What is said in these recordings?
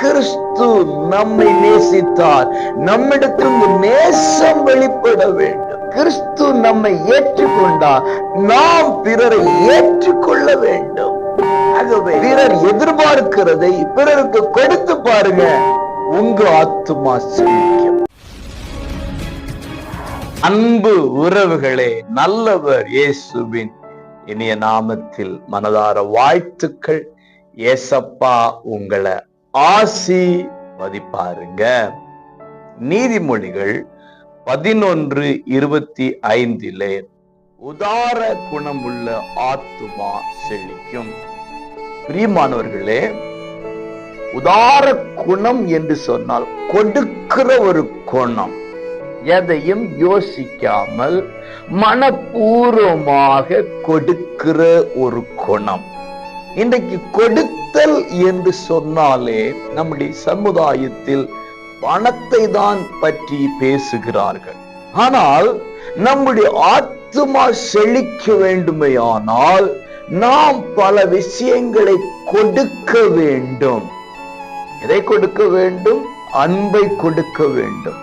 கிறிஸ்து நம்மை நேசித்தார். நம்மிடத்தில் நேசம் வெளிப்பட வேண்டும். கிறிஸ்து நம்மை ஏற்றுக்கொண்டார். நாம் பிறரை ஏற்றுக்கொள்ள வேண்டும். ஆகவே பிறர் எதிர்பார்க்கிறதை பிறருக்கு கொடுத்து பாருங்க. உங்க ஆத்துமா செழிக்கும் அன்பு உறவுகளே நல்லவர் இயேசுவின் இனிய நாமத்தில் மனதார வாழ்த்துக்கள். ஏசப்பா உங்களை ஆசி மதிப்பாருங்க நீதிமொழிகள் பதினொன்று இருபத்தி ஐந்திலே உதார குணமுள்ள ஆத்துமா செழிக்கும். பிரியமானவர்களே உதார குணம் என்று சொன்னால் கொடுக்கிற ஒரு குணம். எதையும் யோசிக்காமல் மனப்பூர்வமாக கொடுக்கிற ஒரு குணம். இன்றைக்கு கொடுத்தல் என்று சொன்னாலே நம்முடைய சமுதாயத்தில் பணத்தை தான் பற்றி பேசுகிறார்கள். ஆனால் நம்முடைய ஆத்மா செழிக்க வேண்டுமையானால் நாம் பல விஷயங்களை கொடுக்க வேண்டும். எதை கொடுக்க வேண்டும்? அன்பை கொடுக்க வேண்டும்.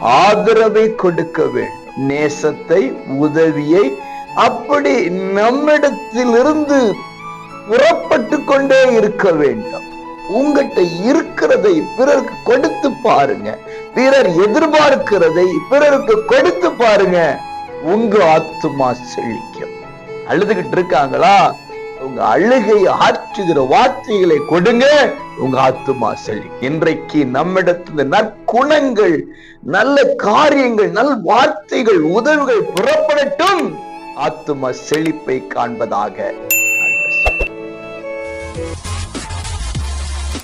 ஆதரவை கொடுக்க வேண்டும். நேசத்தை உதவியை அப்படி நம்மிடத்திலிருந்து புறப்பட்டு கொண்டே இருக்க வேண்டும். உங்ககிட்ட இருக்கிறதை பிறருக்கு கொடுத்து பாருங்க. பிறர் எதிர்பார்க்கிறதை பிறருக்கு கொடுத்து பாருங்க. உங்க ஆத்துமா செழிக்கும். அழுதுகிட்டு இருக்காங்களா? உங்க அழுகை ஆற்றுகிற வார்த்தைகளை கொடுங்க. உங்க ஆத்துமா செழி இன்றைக்கு நம்மிடத்துல நற்குணங்கள் நல்ல காரியங்கள் நல் வார்த்தைகள் உதவிகள் புறப்படட்டும். ஆத்துமா செழிப்பை காண்பதாக Thank you.